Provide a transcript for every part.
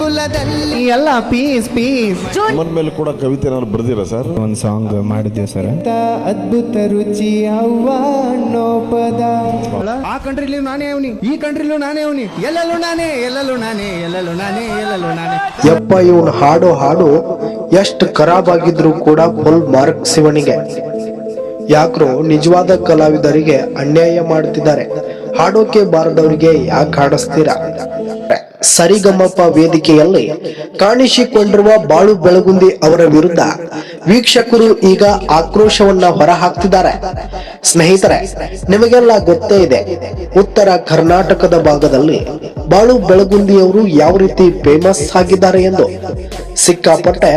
ಕುಲದಲ್ಲಿ. ಎಲ್ಲ piece piece Mann ಮೇಲೆ ಕೂಡ ಕವಿತೆ ನಾನು ಬರ್ದಿರ ಸರ್. ಒಂದು ಸಾಂಗ್ ಮಾಡಿದ್ದೆ ಸರ್? ಅದ್ಭುತ ರುಚಿ ಅವ್ವ ಅನ್ನೋ ಪದ. ಆ ಕಂಟ್ರಿಲಿ ನಾನೇ ಅವನಿ ಈ ಕಂಟ್ರಿಲೂ ನಾನೇ ಅವನಿ ಎಲ್ಲೆಲ್ಲೂ ನಾನೇ ಎಲ್ಲೆಲ್ಲೂ ನಾನೇ ಎಲ್ಲೆಲ್ಲೂ ನಾನೇ ಎಲ್ಲೆಲ್ಲೂ ನಾನೇ. ಯಪ್ಪ ಇವನು ಹಾಡೋ ಹಾಡು ಎಷ್ಟು ಖರಾಬ್ ಆಗಿದ್ರು ಕೂಡ ಫುಲ್ ಮಾರ್ಕ್ ಶಿವನಿಗೆ. ಯಾಕ್ರೋ ನಿಜವಾದ ಕಲಾವಿದರಿಗೆ ಅನ್ಯಾಯ ಮಾಡ್ತಿದ್ದಾರೆ. ಹಾಡೋಕೆ ಬಾರದವರಿಗೆ ಯಾಕೆ ಹಾಡಿಸ್ತೀರಾ? ಸರಿಗಮ್ಮಪ್ಪ ವೇದಿಕೆಯಲ್ಲಿ ಕಾಣಿಸಿಕೊಂಡಿರುವ ಬಾಳು ಬೆಳಗುಂದಿ ಅವರ ವಿರುದ್ಧ ವೀಕ್ಷಕರು ಈಗ ಆಕ್ರೋಶವನ್ನ ಹೊರಹಾಕ್ತಿದ್ದಾರೆ. ಸ್ನೇಹಿತರೆ, ನಿಮಗೆಲ್ಲ ಗೊತ್ತೇ ಇದೆ, ಉತ್ತರ ಕರ್ನಾಟಕದ ಭಾಗದಲ್ಲಿ ಬಾಳು ಬೆಳಗುಂದಿಯವರು ಯಾವ ರೀತಿ ಫೇಮಸ್ ಆಗಿದ್ದಾರೆ ಎಂದು ಸಿಕ್ಕಾಪಟ್ಟೆ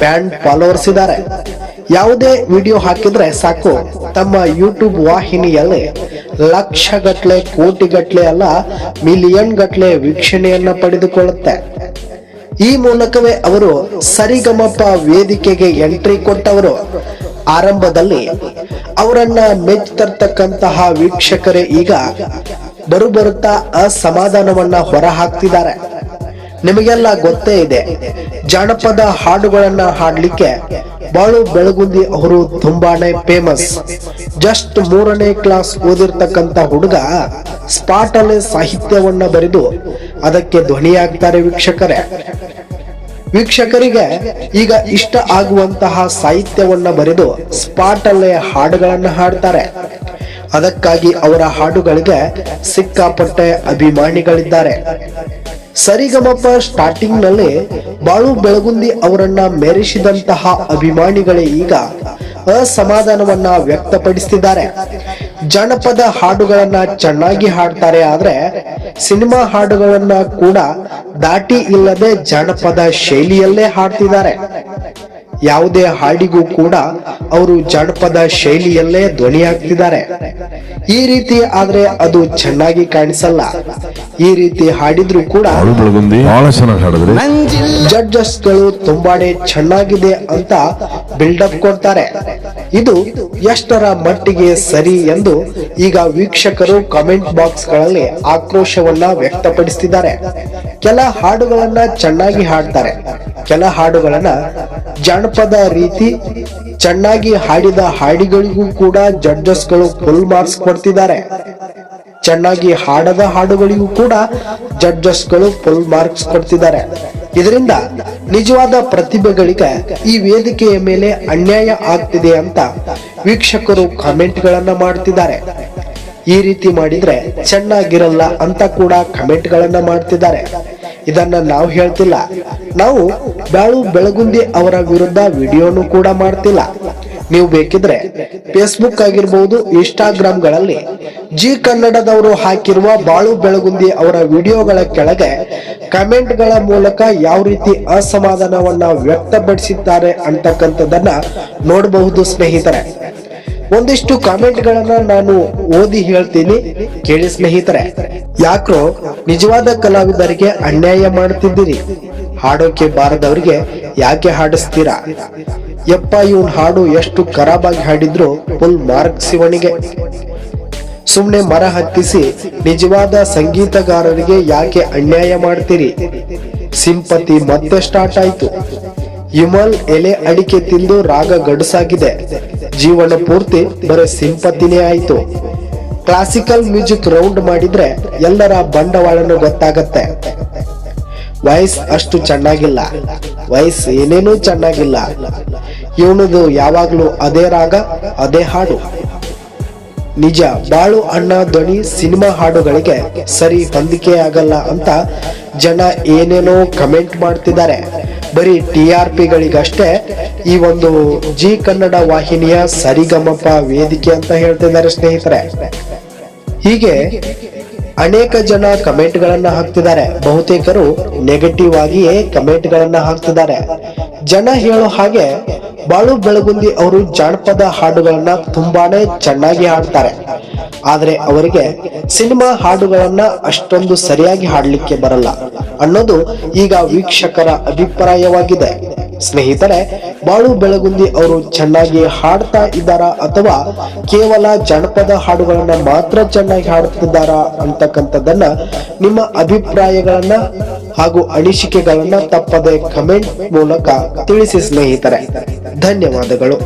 ಫ್ಯಾನ್ ಫಾಲೋವರ್ಸ್ ಇದ್ದಾರೆ. ಯಾವುದೇ ವಿಡಿಯೋ ಹಾಕಿದ್ರೆ ಸಾಕು. ತಮ್ಮ ಯೂಟ್ಯೂಬ್ ವಾಹಿನಿಯಲ್ಲಿ ಲಕ್ಷ ಗಟ್ಲೆ ಕೋಟಿ ಗಟ್ಲೆ ಅಲ್ಲ ಮಿಲಿಯನ್ ಗಟ್ಲೆ ವೀಕ್ಷಣೆಯನ್ನ ಪಡೆದುಕೊಳ್ಳುತ್ತೆ. ಈ ಮೂಲಕವೇ ಅವರು ಸರಿಗಮಪ ವೇದಿಕೆಗೆ ಎಂಟ್ರಿ ಕೊಟ್ಟವರು. ಆರಂಭದಲ್ಲಿ ಅವರನ್ನ ಮೆಚ್ಚತಕ್ಕಂತಹ ವೀಕ್ಷಕರೇ ಈಗ ಬರುಬರುತ್ತಾ ಅಸಮಾಧಾನವನ್ನ ಹೊರಹಾಕ್ತಿದ್ದಾರೆ. ನಿಮಗೆಲ್ಲ ಗೊತ್ತೇ ಇದೆ, ಜಾನಪದ ಹಾಡುಗಳನ್ನ ಹಾಡ್ಲಿಕ್ಕೆ ಬಾಳು ಬೆಳಗುಂದಿ ಅವರು ತುಂಬಾನೇ ಫೇಮಸ್ ಜಸ್ಟ್ ಮೂರನೇ ಕ್ಲಾಸ್ ಓದಿರ್ತಕ್ಕಂತ ಹುಡುಗ ಸ್ಪಾಟ್ ಅಲ್ಲಿ ಸಾಹಿತ್ಯವನ್ನ ಬರೆದು ಅದಕ್ಕೆ ಧ್ವನಿಯಾಗ್ತಾರೆ ವೀಕ್ಷಕರೇ. ವೀಕ್ಷಕರಿಗೆ ಈಗ ಇಷ್ಟ ಆಗುವಂತಹ ಸಾಹಿತ್ಯವನ್ನ ಬರೆದು ಸ್ಪಾಟ್ ಅಲ್ಲೇ ಹಾಡುಗಳನ್ನ ಹಾಡ್ತಾರೆ. ಅದಕ್ಕಾಗಿ ಅವರ ಹಾಡುಗಳಿಗೆ ಸಿಕ್ಕಾಪಟ್ಟೆ ಅಭಿಮಾನಿಗಳಿದ್ದಾರೆ. ಸರಿಗಮಪ ಸ್ಟಾರ್ಟಿಂಗ್ನಲ್ಲಿ ಬಾಳು ಬೆಳಗುಂದಿ ಅವರನ್ನ ಮೆರೆಸಿದಂತಹ ಅಭಿಮಾನಿಗಳೇ ಈಗ ಅಸಮಾಧಾನವನ್ನ ವ್ಯಕ್ತಪಡಿಸುತ್ತಿದ್ದಾರೆ ಜನಪದ ಹಾಡುಗಳನ್ನ ಚೆನ್ನಾಗಿ ಹಾಡ್ತಾರೆ ಆದ್ರೆ ಸಿನಿಮಾ ಹಾಡುಗಳನ್ನ ಕೂಡ ದಾಟಿ ಇಲ್ಲದೆ ಜನಪದ ಶೈಲಿಯಲ್ಲೇ ಹಾಡ್ತಿದ್ದಾರೆ. ಯಾವುದೇ ಹಾಡಿಗೂ ಕೂಡ ಅವರು ಜನಪದ ಶೈಲಿಯಲ್ಲೇ ಧ್ವನಿಯಾಗ್ತಿದ್ದಾರೆ. ಈ ರೀತಿ ಆದ್ರೆ ಅದು ಚೆನ್ನಾಗಿ ಕಾಣಿಸಲ್ಲ. ಈ ರೀತಿ ಹಾಡಿದ್ರು ಕೂಡ ಬಹಳ ಚೆನ್ನಾಗಿ ಹಾಡಿದ್ರಿ ಜಡ್ಜಸ್ಗಳು ತುಂಬಾನೇ ಚೆನ್ನಾಗಿದೆ ಅಂತ ಬಿಲ್ಡಪ್ ಕೊಡ್ತಾರೆ. ಇದು ಎಷ್ಟರ ಮಟ್ಟಿಗೆ ಸರಿ ಎಂದು ಈಗ ವೀಕ್ಷಕರು ಕಮೆಂಟ್ ಬಾಕ್ಸ್ಗಳಲ್ಲಿ ಆಕ್ರೋಶವನ್ನ ವ್ಯಕ್ತಪಡಿಸುತ್ತಿದ್ದಾರೆ ಕೆಲ ಹಾಡುಗಳನ್ನ ಚೆನ್ನಾಗಿ ಹಾಡ್ತಾರೆ. ಕೆಲ ಹಾಡುಗಳನ್ನ ಜಾನಪದ ರೀತಿ ಚೆನ್ನಾಗಿ ಹಾಡಿದ ಹಾಡಿಗಳಿಗೂ ಕೂಡ ಜಡ್ಜಸ್ಗಳು ಫುಲ್ ಮಾರ್ಕ್ಸ್ ಕೊಡ್ತಿದ್ದಾರೆ. ಚೆನ್ನಾಗಿ ಹಾಡದ ಹಾಡುಗಳಿಗೂ ಕೂಡ ಜಡ್ಜಸ್ಗಳು ಫುಲ್ ಮಾರ್ಕ್ಸ್ ಕೊಡ್ತಿದ್ದಾರೆ. ಇದರಿಂದ ನಿಜವಾದ ಪ್ರತಿಭೆಗಳಿಗೆ ಈ ವೇದಿಕೆಯ ಮೇಲೆ ಅನ್ಯಾಯ ಆಗ್ತಿದೆ ಅಂತ ವೀಕ್ಷಕರು ಕಾಮೆಂಟ್ ಗಳನ್ನ ಮಾಡ್ತಿದ್ದಾರೆ. ಈ ರೀತಿ ಮಾಡಿದ್ರೆ ಚೆನ್ನಾಗಿರಲ್ಲ ಅಂತ ಕೂಡ ಕಮೆಂಟ್ ಗಳನ್ನ ಮಾಡ್ತಿದ್ದಾರೆ. ಇದನ್ನ ನಾವು ಹೇಳ್ತಿಲ್ಲ. ನಾವು ಬ್ಯಾಳು ಬೆಳಗುಂದಿ ಅವರ ವಿರುದ್ಧ ವಿಡಿಯೋನು ಕೂಡ ಮಾಡ್ತಿಲ್ಲ. ನೀವು ಬೇಕಿದ್ರೆ ಫೇಸ್ಬುಕ್ ಆಗಿರ್ಬಹುದು ಇನ್ಸ್ಟಾಗ್ರಾಮ್ಗಳಲ್ಲಿ ಜಿ ಕನ್ನಡದವರು ಹಾಕಿರುವ ಬಾಳು ಬೆಳಗುಂದಿ ಅವರ ವಿಡಿಯೋಗಳ ಕೆಳಗೆ ಕಮೆಂಟ್ಗಳ ಮೂಲಕ ಯಾವ ರೀತಿ ಅಸಮಾಧಾನವನ್ನ ವ್ಯಕ್ತಪಡಿಸಿದ್ದಾರೆ ಅಂತಕ್ಕಂಥದ್ದನ್ನ ನೋಡಬಹುದು ಸ್ನೇಹಿತರೆ. ಒಂದಿಷ್ಟು ಕಾಮೆಂಟ್ ಗಳನ್ನ ನಾನು ಓದಿ ಹೇಳ್ತೀನಿ, ಕೇಳಿ ಸ್ನೇಹಿತರೆ. ಯಾಕ್ರೋ ನಿಜವಾದ ಕಲಾವಿದರಿಗೆ ಅನ್ಯಾಯ ಮಾಡ್ತಿದ್ದೀರಿ? ಹಾಡೋಕೆ ಬಾರದವರಿಗೆ ಯಾಕೆ ಹಾಡಿಸ್ತೀರಾ? ಯಪ್ಪ ಇವನ್ ಹಾಡು ಎಷ್ಟು ಖರಾಬಾಗಿ ಹಾಡಿದ್ರು ಫುಲ್ ಮಾರ್ಕ್ ಶಿವನಿಗೆ. ಸುಮ್ನೆ ಮರ ಹತ್ತಿಸಿ ನಿಜವಾದ ಸಂಗೀತಗಾರರಿಗೆ ಯಾಕೆ ಅನ್ಯಾಯ ಮಾಡ್ತೀರಿ? ಸಿಂಪತಿ ಮತ್ತೆ ಸ್ಟಾರ್ಟ್ ಆಯ್ತು. ಇಮಲ್ ಎಲೆ ಅಡಿಕೆ ತಿಂದು ರಾಗ ಗಡುಸಾಗಿದೆ. ಜೀವನ ಪೂರ್ತಿ ಬರೀ ಸಿಂಪತಿನೇ ಆಯ್ತು. ಕ್ಲಾಸಿಕಲ್ ಮ್ಯೂಸಿಕ್ ರೌಂಡ್ ಮಾಡಿದ್ರೆ ಎಲ್ಲರ ಬಂಡವಾಳನು ಗೊತ್ತಾಗತ್ತೆ. ವಾಯ್ಸ್ ಅಷ್ಟು ಚೆನ್ನಾಗಿಲ್ಲ. ವಾಯ್ಸ್ ಏನೇನೂ ಚೆನ್ನಾಗಿಲ್ಲ. ಇವನದು ಯಾವಾಗ್ಲೂ ಅದೇ ರಾಗ, ಅದೇ ಹಾಡು. ನಿಜ, ಬಾಳು ಅಣ್ಣ ಧ್ವನಿ ಸಿನಿಮಾ ಹಾಡುಗಳಿಗೆ ಸರಿ ಹೊಂದಿಕೆ ಆಗಲ್ಲ ಅಂತ ಜನ ಏನೇನೋ ಕಮೆಂಟ್ ಮಾಡ್ತಿದ್ದಾರೆ. ಬರೀ ಟಿ ಆರ್ ಪಿಗಳಿಗಷ್ಟೇ ಈ ಒಂದು ಜಿ ಕನ್ನಡ ವಾಹಿನಿಯ ಸರಿಗಮಪ ವೇದಿಕೆ ಅಂತ ಹೇಳ್ತಿದ್ದಾರೆ ಸ್ನೇಹಿತರೆ. ಹೀಗೆ ಅನೇಕ ಜನ ಕಮೆಂಟ್ ಗಳನ್ನ ಹಾಕ್ತಿದ್ದಾರೆ. ಬಹುತೇಕರು ನೆಗೆಟಿವ್ ಆಗಿಯೇ ಕಮೆಂಟ್ ಗಳನ್ನ ಹಾಕ್ತಿದ್ದಾರೆ. ಜನ ಹೇಳೋ ಹಾಗೆ ಬಾಳು ಬೆಳಗುಂದಿ ಅವರು ಜಾನಪದ ಹಾಡುಗಳನ್ನ ತುಂಬಾನೇ ಚೆನ್ನಾಗಿ ಹಾಡ್ತಾರೆ. ಆದ್ರೆ ಅವರಿಗೆ ಸಿನಿಮಾ ಹಾಡುಗಳನ್ನ ಅಷ್ಟೊಂದು ಸರಿಯಾಗಿ ಹಾಡ್ಲಿಕ್ಕೆ ಬರಲ್ಲ ಅನ್ನೋದು ಈಗ ವೀಕ್ಷಕರ ಅಭಿಪ್ರಾಯವಾಗಿದೆ. ಸ್ನೇಹಿತರೆ, ಬಾಳು ಬೆಳಗುಂದಿ ಅವರು ಚೆನ್ನಾಗಿ ಹಾಡ್ತಾ ಇದ್ದಾರಾ ಅಥವಾ ಕೇವಲ ಜನಪದ ಹಾಡುಗಳನ್ನ ಮಾತ್ರ ಚೆನ್ನಾಗಿ ಹಾಡುತ್ತಿದ್ದಾರಾ ಅಂತಕ್ಕಂಥದ್ದನ್ನ ನಿಮ್ಮ ಅಭಿಪ್ರಾಯಗಳನ್ನ ಹಾಗೂ ಅನಿಸಿಕೆಗಳನ್ನ ತಪ್ಪದೆ ಕಮೆಂಟ್ ಮೂಲಕ ತಿಳಿಸಿ ಸ್ನೇಹಿತರೆ. ಧನ್ಯವಾದಗಳು.